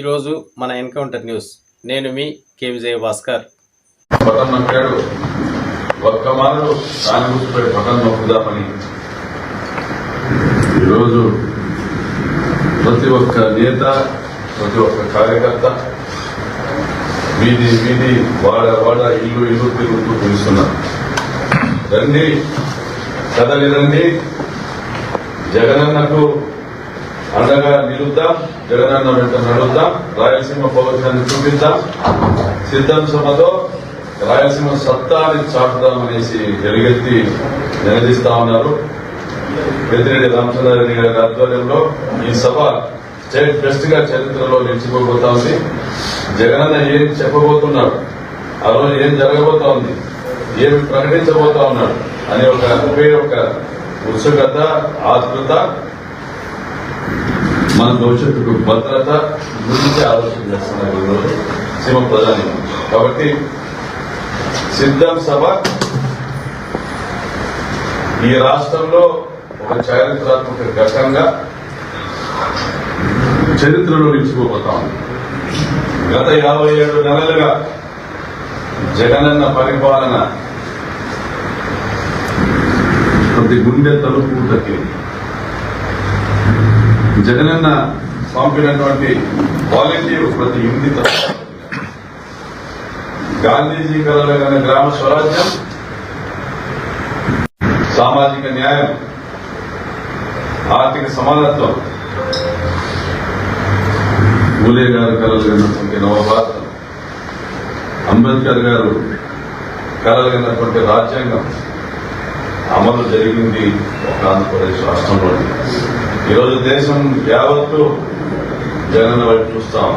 ఈరోజు మన encounter news. నేను మీ కే విజయ భాస్కర్ బటన్ నొక్కాడు ఒక్క మారు దాని గుర్తుపై బటన్ నొక్కుదామని. ఈరోజు ప్రతి ఒక్క నేత ప్రతి ఒక్క కార్యకర్త వీధి వీధి వాడ వాడ ఇల్లు ఇల్లు తిరుగుతూ పిలుస్తున్నారు రండి. కదలి రండి. జగనన్నకు అండగా నిలుద్దాం జగనన్న వెంట నడుద్దాం రాయలసీమ పౌరుషాన్ని చూపిద్దాం. సిద్ధం సభతో రాయలసీమ సత్తాని చాటుదామనేసి ఎలుగెత్తి నిలదీస్తా ఉన్నారు. పెద్దిరెడ్డి రామచంద్రారెడ్డి గారి ఆధ్వర్యంలో ఈ సభ స్టేట్ బెస్ట్గా చరిత్రలో నిలిచిపోబోతా ఉంది. జగనన్న ఏం చెప్పబోతున్నాడు? ఆ రోజు ఏం జరగబోతా ఉంది? ఏమి ప్రకటించబోతా ఉన్నాడు? అనే ఒక ఒకే ఒక ఉత్సుకత ఆతృత మన భవిష్యత్తుకు భద్రత గురించి ఆలోచన చేస్తున్నారు ఈరోజు సీమ ప్రధాని. కాబట్టి సిద్ధం సభ ఈ రాష్ట్రంలో ఒక చారిత్రాత్మక ఘటంగా చరిత్రలో నిలిచిపోతా ఉంది. గత యాభై ఏడు నెలలుగా జగనన్న పరిపాలన కొద్ది గుండె తలుపు తగ్గింది జగనన్న పంపినటువంటి వాలంటీర్ ప్రతి ఇంటి గాంధీజీ కలలుగన్న గ్రామ స్వరాజ్యం సామాజిక న్యాయం ఆర్థిక సమానత్వం. పూలే గారు కలలుగన్నటువంటి నవభారతం అంబేద్కర్ గారు కలలుగన్నటువంటి రాజ్యాంగం అమలు జరిగింది ఒక ఆంధ్రప్రదేశ్ రాష్ట్రంలో ఈరోజు దేశం యావత్తు జగన్ వైపు చూస్తాం.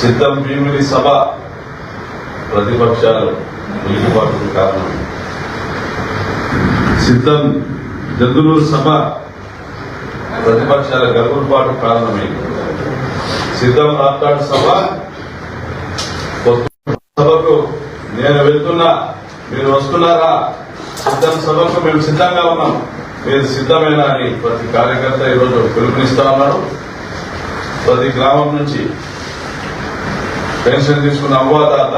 సిద్ధం భీముని సభ ప్రతిపక్షాలు ఉలికిపాటుకు కారణం. సిద్ధం జగ్గులూరు సభ ప్రతిపక్షాల గర్భపాటు కారణమైంది సిద్ధం రాప్తాడు సభ కొత్త సభకు నేను వెళ్తున్నా మీరు వస్తున్నారా? సిద్ధం సభకు మేము సిద్ధంగా ఉన్నాం. మీరు సిద్ధమైన అని ప్రతి కార్యకర్త ఈరోజు పిలుపునిస్తా ఉన్నాడు ప్రతి గ్రామం నుంచి పెన్షన్ తీసుకున్న అవ్వాతాత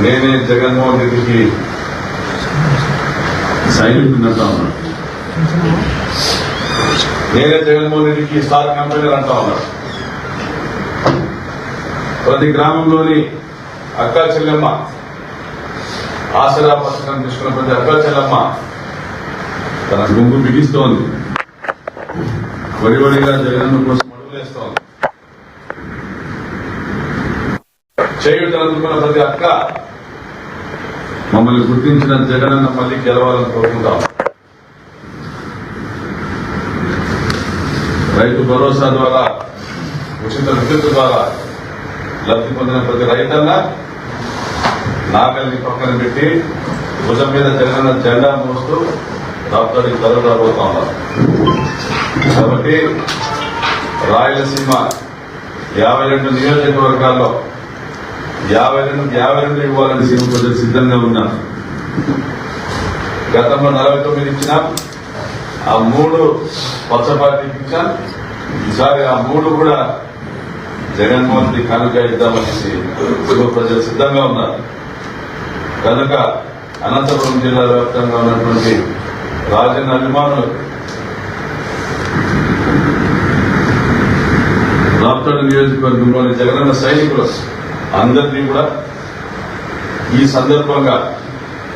నేనే జగన్మోహన్ రెడ్డికి సైనికుడిని ఉన్నాడు నేనే జగన్మోహన్ రెడ్డికి స్టార్ కంపెనీలు అంటా ఉన్నాడు ప్రతి గ్రామంలోని అక్కా చెల్లెమ్మ ఆసరా పథకం తీసుకున్న ప్రతి అక్కా చెల్లెమ్మ తన గుంపు బిగిస్తోంది. వడి వడిగా జగన్ కోసం అడుగులేస్తోంది చేయుటనుకున్న ప్రతి అక్క మమ్మల్ని గుర్తించిన జగనన్న మళ్ళీ గెలవాలని కోరుకుంటాం. రైతు భరోసా ద్వారా ఉచిత విద్యుత్ ద్వారా లబ్ధి పొందిన ప్రతి రైతన్నా నాగల్ని పక్కన పెట్టి భుజం మీద జగనన్న జెండా మోస్తూ రాష్ట్రానికి తరలి రాబోతా ఉన్నారు. కాబట్టి రాయలసీమ యాభై రెండు నియోజకవర్గాల్లో యాభై రెండు యాభై రెండు ఇవ్వాలని సీఎం ప్రజలు సిద్ధంగా ఉన్నారు. గతంలో నలభై తొమ్మిది ఇచ్చినాం ఆ మూడు పచ్చ పార్టీకి ఇచ్చాం ఈసారి ఆ మూడు కూడా జగన్మోహన్ రెడ్డి కనుక ఇద్దామనేసి శివ ప్రజలు సిద్ధంగా ఉన్నారు. కనుక అనంతపురం జిల్లా వ్యాప్తంగా ఉన్నటువంటి రాజన్న అభిమానులు. రాప్తాడు నియోజకవర్గంలోని జగనన్న సైనికులు అందరినీ కూడా ఈ సందర్భంగా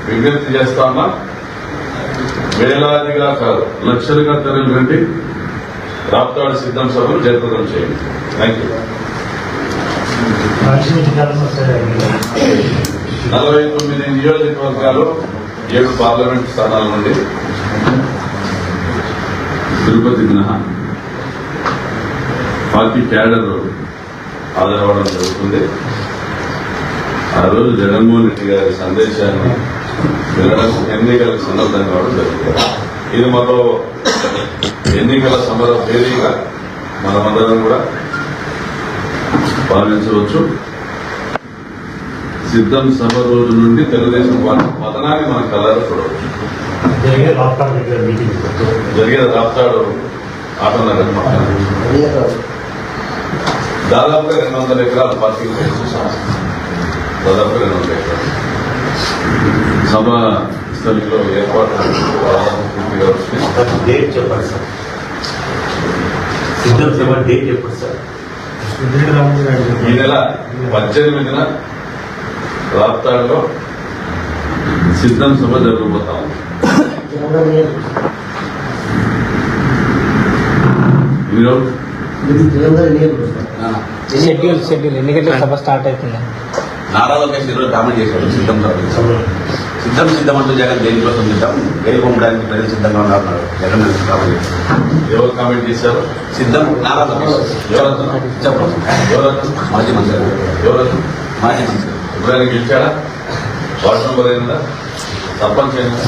విజ్ఞప్తి చేస్తామా వేలాదిగా కాదు లక్షలుగా తరలి రండి రాప్తాడు సిద్ధం సభను జయప్రదం చేయండి. థ్యాంక్ యూ నలభై తొమ్మిది నియోజకవర్గాలు ఏడు పార్లమెంట్ స్థానాల నుండి తిరుపతి మినహా పార్టీ క్యాడర్ హాజరవడం జరుగుతుంది. ఆ రోజు జగన్మోహన్ రెడ్డి గారి సందేశాన్ని వినడం ఎన్నికలకు సన్నద్ధం కావడం జరుగుతుంది. ఇది మరో ఎన్నికల సమర భేరీగా మనమందరం కూడా భావించవచ్చు సిద్ధం సభ రోజు నుండి తెలుగుదేశం పార్టీ పతనాన్ని మనకు చూడవచ్చు జరిగేది రాప్తాడు ఆటోనగర్ దాదాపుగా రెండు వందల ఎకరాల పార్కింగ్ దాదాపుగా రెండు వందల ఎకరాలు. సభ స్థలిలో ఏర్పాటు దాదాపు పూర్తిగా వచ్చినాయి. సార్ డేట్ చెప్పండి సార్. సిద్ధం డేట్ చెప్పండి సార్. ఈ నెల పద్దెనిమిదిన రాప్తాడులో సిద్ధం సభ జరగబోతా షెడ్యూల్ షెడ్యూల్? ఎన్ని గంటలకు సభ స్టార్ట్ అవుతుంది? నారా లోకేష్ ఈరోజు కామెంట్ చేశాడు సిద్ధం సిద్ధం సిద్ధం అంటూ జగన్ దేనికోసం సిద్ధం? గెలుపొమ్మడానికి ప్రజలు సిద్ధంగా ఉన్నారు జగన్ కామెంట్ ఎవరు కామెంట్ చేశారు? సిద్ధం నారా లోకేష్ ఎవరన్నా చెప్పండి. ఎవరన్నా మాజీ మంత్రి. ఎవరన్నా మాజీ మంత్రి. ఎప్పుడైనా గెలిచాడా? వార్డు నెంబర్ అయినా సర్పంచ్ అయినా